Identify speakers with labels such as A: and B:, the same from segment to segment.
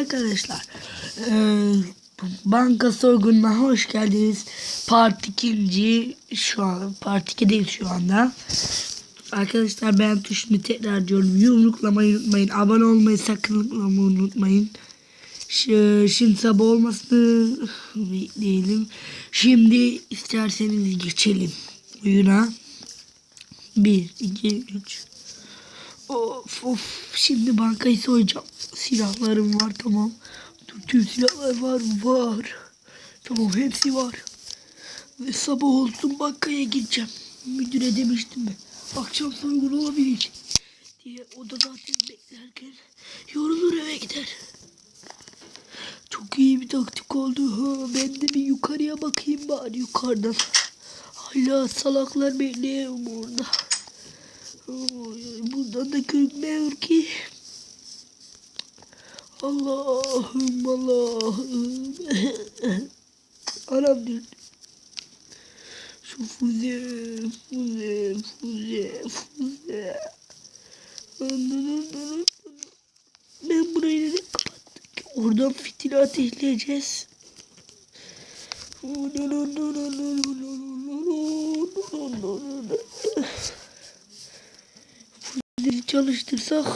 A: arkadaşlar. Ee, banka soygununa hoş geldiniz. Part 2. şu an part 2'deyiz şu anda. Arkadaşlar ben tuşunu tekrar diyorum. Yumruklamayı unutmayın. Abone olmayı sakın unutmayın. Şimdi sabah olmasını bekleyelim. Şimdi isterseniz geçelim oyuna. 1, 2, 3. Of of şimdi bankayı soyacağım. Silahlarım var tamam. Tüm silahlar var var. Tamam hepsi var. Ve sabah olsun bankaya gideceğim. Müdüre demiştim ben. Akşam soygun olabilir. Diye o da zaten beklerken yorulur eve gider. Çok iyi bir taktik oldu. Ha, ben de bir yukarıya bakayım bari yukarıdan. Hala salaklar bekliyor burada. Buradan da görünmüyor ki. Allah'ım Allah'ım. Anam diyor. Şu füze, füze, füze, füze. Ben burayı neden kapattık? Oradan fitili ateşleyeceğiz. Çalıştırsak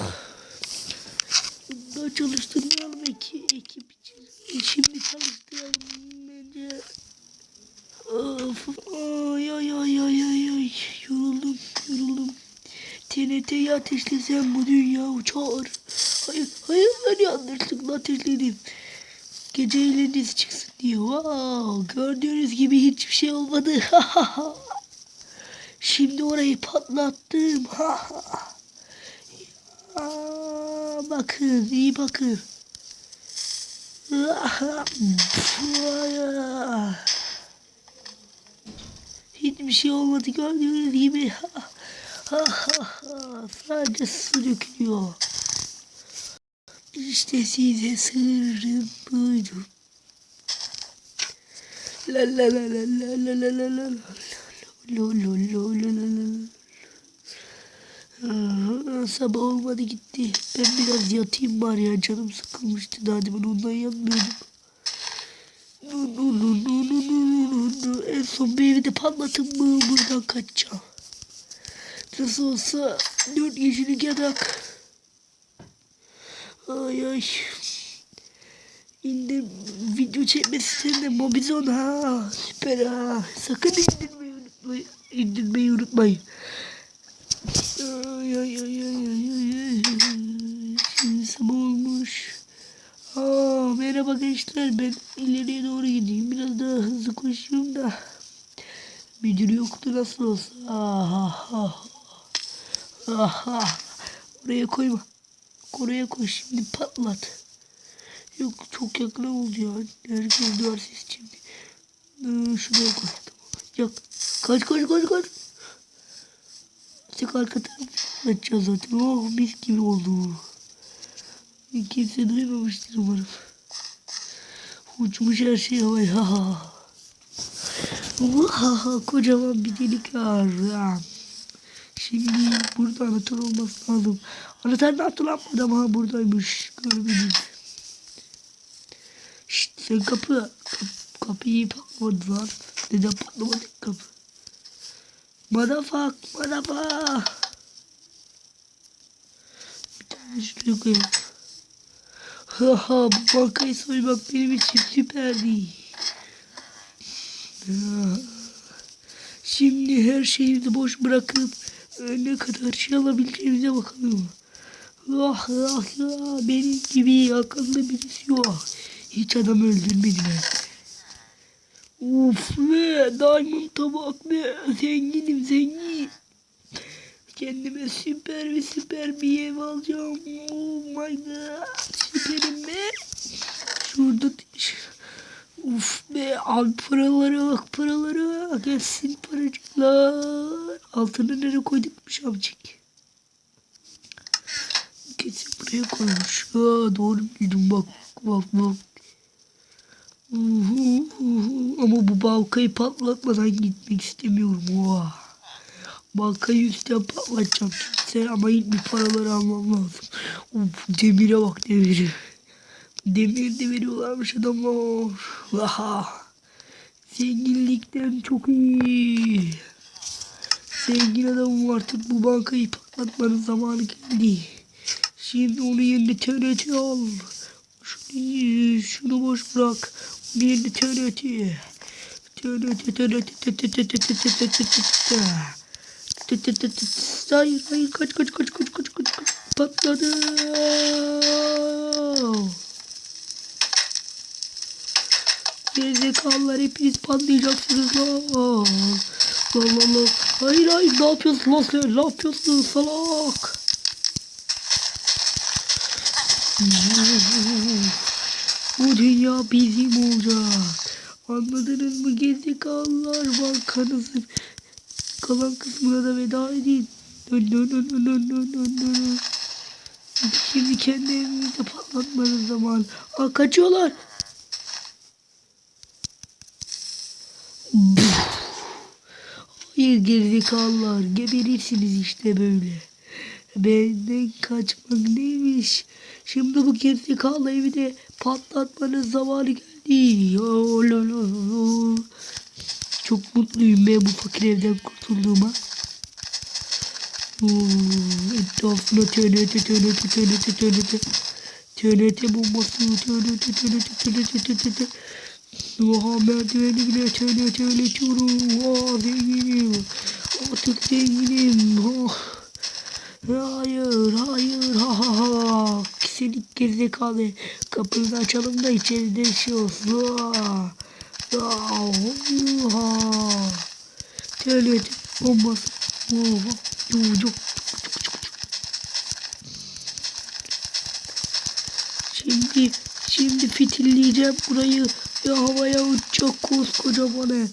A: daha çalıştırmayalım eki, ekip için. E, Şimdi çalıştıralım bence. Of, ay ay ay ay ay ay. Yoruldum, yoruldum. TNT'yi ateşlesem bu dünya uçar. Hayır, hayır ben yanlışlıkla ateşledim. Gece eğlencesi çıksın diye. Wow, gördüğünüz gibi hiçbir şey olmadı. Şimdi orayı patlattım. Aa, bakın, iyi bakın. Hiçbir şey olmadı gördüğünüz gibi. Sadece su dökülüyor. İşte size sırrım buydu. La la la la la la la la la Lo lo lo lo lo lo Sabah olmadı gitti. Ben biraz yatayım bari ya canım sıkılmıştı daha demin ondan yanmıyordum. Nu, nu, nu, nu, nu, nu, nu, nu. En son bir evi de patlatıp mı buradan kaçacağım. Nasıl olsa dört kişilik yatak. Ay ay. İndir video çekmesi de Mobizon ha. Süper ha. Sakın indirmeyi unutmayın. İndirmeyi unutmayın. Ay ay ay ay ay. Şimdi sabah olmuş. Aa, merhaba gençler ben ileriye doğru gideyim. Biraz daha hızlı koşayım da. Müdür yoktu nasıl olsa. Aha, aha. Aha. Oraya koyma. Oraya koy şimdi patlat. Yok çok yakın oldu ya. Herkes duyar ses şimdi. Ee, şuraya koy. Yok. Kaç kaç kaç kaç. Tek arka tarafı açacağız zaten. Oh mis gibi oldu. Kimse duymamıştır umarım. Uçmuş her şey havaya. Ha ha. Vaha, kocaman bir delik var. Şimdi burada anahtar olması lazım. Anahtar da hatırlanmadı ama buradaymış. Görmedim. Şşt sen kapı. Kap, kapıyı patlamadılar. Neden patlamadı kapı? Madafak, madafak. Bir tane şuraya koyalım. Ha ha bu bankayı soymak benim için süperdi. Şimdi her şeyimizi boş bırakıp e, ne kadar şey alabileceğimize bakalım. Ah ah ah benim gibi akıllı birisi yok. Hiç adam öldürmediler. Uf be diamond tabak be zenginim zengin. Kendime süper ve süper bir ev alacağım. Oh my god. Süperim be. Şurada Uf be al paralara bak paralara. Gelsin paracıklar. Altını nereye koydukmuş amcık. Kesin buraya koymuş. Ha, doğru bildim bak bak bak. Ama bu bankayı patlatmadan gitmek istemiyorum. Oha. Bankayı üstten patlatacağım kimse ama ilk bir paraları almam lazım. Uf, demire bak demire. Demir de veriyorlarmış adamlar. Vaha. Zenginlikten çok iyi. Zengin adamım artık bu bankayı patlatmanın zamanı geldi. Şimdi onun yerine TRT al. Şunu, şunu boş bırak. Onun yerine TRT. TRT, TRT, Hayır, hayır, kaç, kaç, kaç, kaç, kaç, kaç, kaç. Patladı. Gerizekalılar hepiniz patlayacaksınız lan. Lan lan lan. Hayır hayır ne yapıyorsun lan sen? Ne yapıyorsun salak? Bu dünya bizim olacak. Anladınız mı gerizekalılar? Bankanızın kalan kısmına da veda edin. Dön dön dön dön dön dön dön dön. Şimdi kendi evinizde patlatmanın zamanı. Aa kaçıyorlar. Hayır gerizekalılar geberirsiniz işte böyle. Benden kaçmak neymiş? Şimdi bu gerizekalı evi de patlatmanın zamanı geldi. Çok mutluyum ben bu fakir evden kurtulduğuma. Etrafına TNT, TNT, TNT, TNT. TNT bombası, TNT, TNT, TNT, TNT. Oha merdiveni bile TNT iletiyorum. Oha zenginim. Artık zenginim. Oh. geldik gerizekalı. Kapımızı açalım da içeride şey olsun. Tuvalet bombası. Çocuk. Şimdi şimdi fitilleyeceğim burayı. Ya havaya uçacak koskoca koskocaman.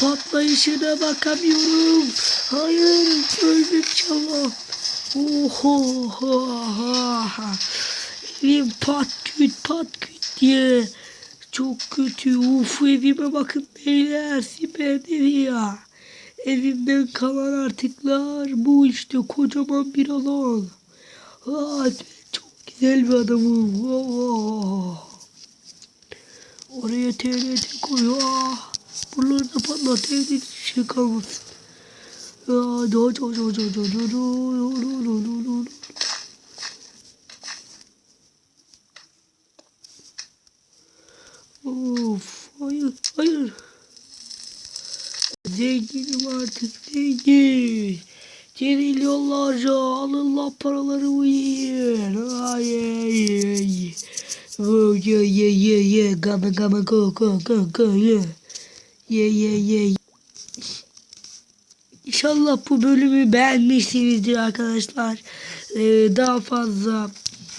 A: Patlayışına bakamıyorum. Hayır, öldüm inşallah. Oho, ha, ha, ha. Evim pat küt pat küt diye. Çok kötü. Uf evime bakın beyler. Siper ya. Evimden kalan artıklar. Bu işte kocaman bir alan. Aa, çok güzel bir adamım. Oh. Oraya TNT koy. Ah. Buraları da patlat. Evde hiçbir şey kalmasın. Of, hayır, hayır. Zenginim artık zengin. Trilyonlarca alın lan paraları yiyin. Ay ay ay. Ye ye ye ye. Gama gama go go go go ye. Ye ye ye. İnşallah bu bölümü beğenmişsinizdir arkadaşlar. Ee, daha fazla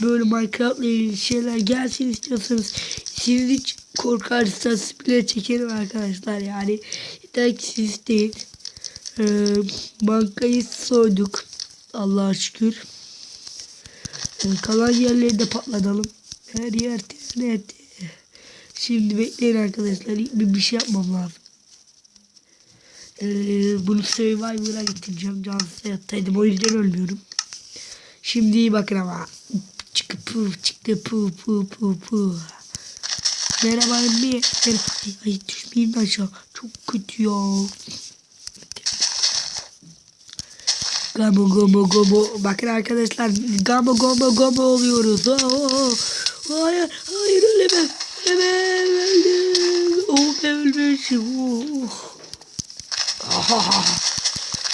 A: böyle Minecraft'la ilgili şeyler gelsin istiyorsanız siz hiç korkarsanız bile çekerim arkadaşlar yani yeter ki siz isteyin. Ee, bankayı soyduk Allah'a şükür. Ee, kalan yerleri de patlatalım. Her yer TNT. Şimdi bekleyin arkadaşlar bir, bir şey yapmam lazım. Ee, bunu Survivor'a getireceğim. Cansız hayattaydım. O yüzden ölmüyorum. Şimdi iyi bakın ama. Çıktı puf çıktı pu pu pu pu. Merhaba anne. Ay, düşmeyeyim aşağı. Çok kötü ya. Gamo gomo gomo. Bakın arkadaşlar. Gamo gomo gomo oluyoruz. Oh, oh. Hayır. Hayır ölemem. Ölemem. Öldüm. Oh ölmüşüm. Oh.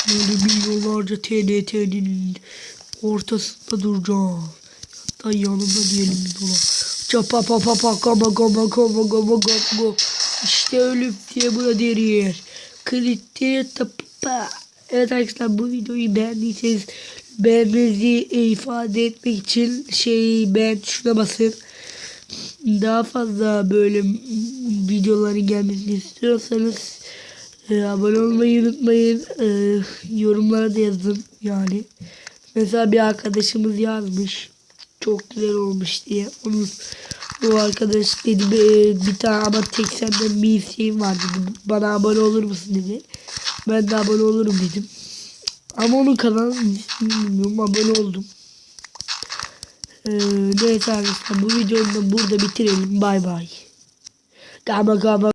A: Böyle milyonlarca TNT'nin ortasında duracağım. Hatta yanında diyelim bir dola. Çapa pa pa pa gama gama gama gama gama. İşte ölüm diye buna denir. Kriteri pa. Evet arkadaşlar bu videoyu beğendiyseniz beğenmenizi ifade etmek için şey beğen tuşuna basın. Daha fazla böyle videoların gelmesini istiyorsanız ee, abone olmayı unutmayın. Ee, yorumlara da yazın yani. Mesela bir arkadaşımız yazmış. Çok güzel olmuş diye. Onun o arkadaş dedi "Ee, bir tane ama tek senden bir isteğim var dedi. Bana abone olur musun dedi. Ben de abone olurum dedim. Ama onun kanalının ismini bilmiyorum. Abone oldum. Ee, neyse arkadaşlar bu videoyu da burada bitirelim. Bay bay. Gama gama